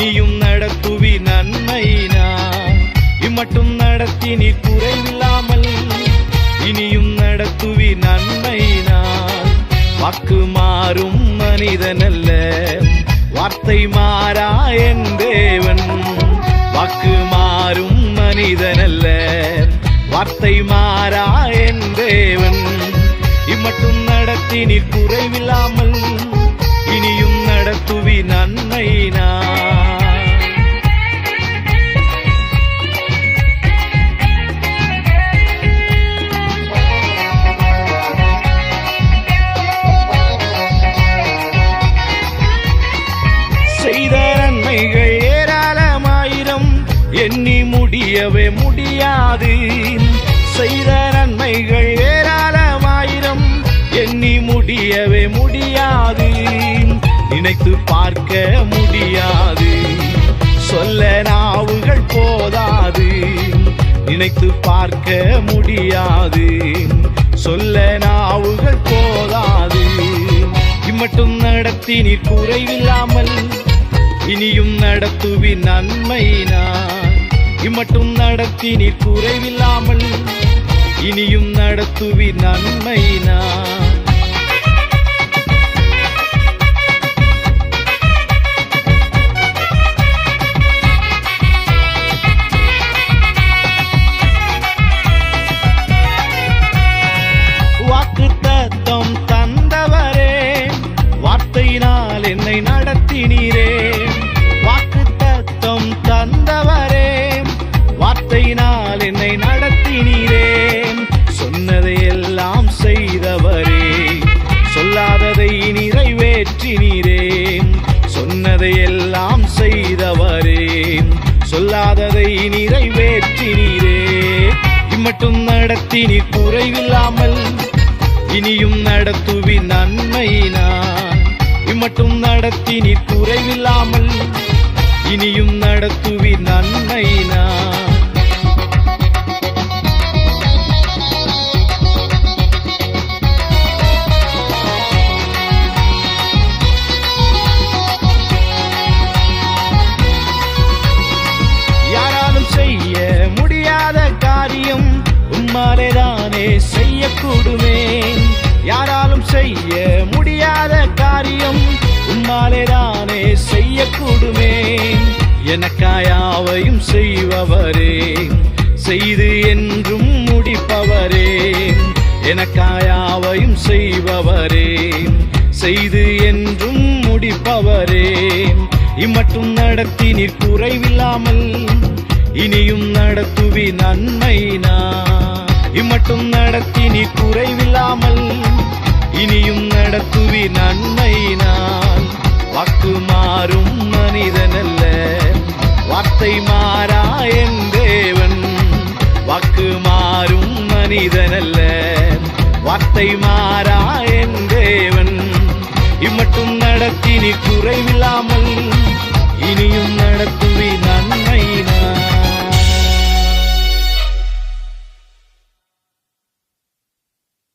இனியும் நடத்துவி நன்மை நான். இம்மட்டும் நடத்தி நீ குறைவில்லாமல் இனியும் நடத்துவி நன்மை நான். வாக்கு மாறும் மனிதனல்ல வார்த்தை மாறா என் தேவன். வாக்கு மாறும் மனிதனல்ல வார்த்தை மாறா என் தேவன். இம்மட்டும் நடத்தி நீர் குறைவில்லாமல் இனியும் நடத்துவி நன்மை நான். நன்மைகள் ஏராளமாயிரம். எண்ணி முடியவே முடியாது. செய்த நன்மைகள் ஏராளமாயிரம். எண்ணி முடியவே முடியாது. நினைத்து பார்க்க முடியாது. சொல்ல நாவுகள் போதாது. நினைத்து பார்க்க முடியாது. சொல்ல நாவுகள் போதாது. இம்மட்டும் நடத்தி நீர் குறைவில்லாமல் இனியும் நடத்துவி நன்மை நான். இம்மட்டும் நடத்தி நீர் குறைவில்லாமல் இனியும் நடத்துவி நன்மை நான். சொன்னதை எல்லாம் செய்தவரே சொல்லாததை நிறைவேற்றினீரே. இம்மட்டும் நடத்தி நீ குறைவில்லாமல் இனியும் நடத்துவி நன்மையினான் இம்மட்டும் நடத்தி நீ குறைவில்லாமல் இனியும் நடத்துவி நன்மை செய்ய முடியாத காரியம் உன்னாலே தானே செய்யக்கூடுமே. எனக்காயாவையும் செய்பவரே. செய்து என்றும் முடிப்பவரே. எனக்காயாவையும் செய்பவரே. செய்து என்றும் முடிப்பவரே. இம்மட்டும் நடத்தி நீர் குறைவில்லாமல் இனியும் நடத்துவி நன்மை நான். இம்மட்டும் நடத்தி நீ குறைவில்லாமல் நடத்துவி நன்மை நான். வாக்கு மாறும் மனிதனல்ல. வார்த்தை மாறா என் தேவன். வாக்கு மாறும் மனிதனல்ல. வார்த்தை மாறா என் தேவன். இம்மட்டும் நடத்தி நீ குறைவில்லாமல் இனியும் நடத்துவினா?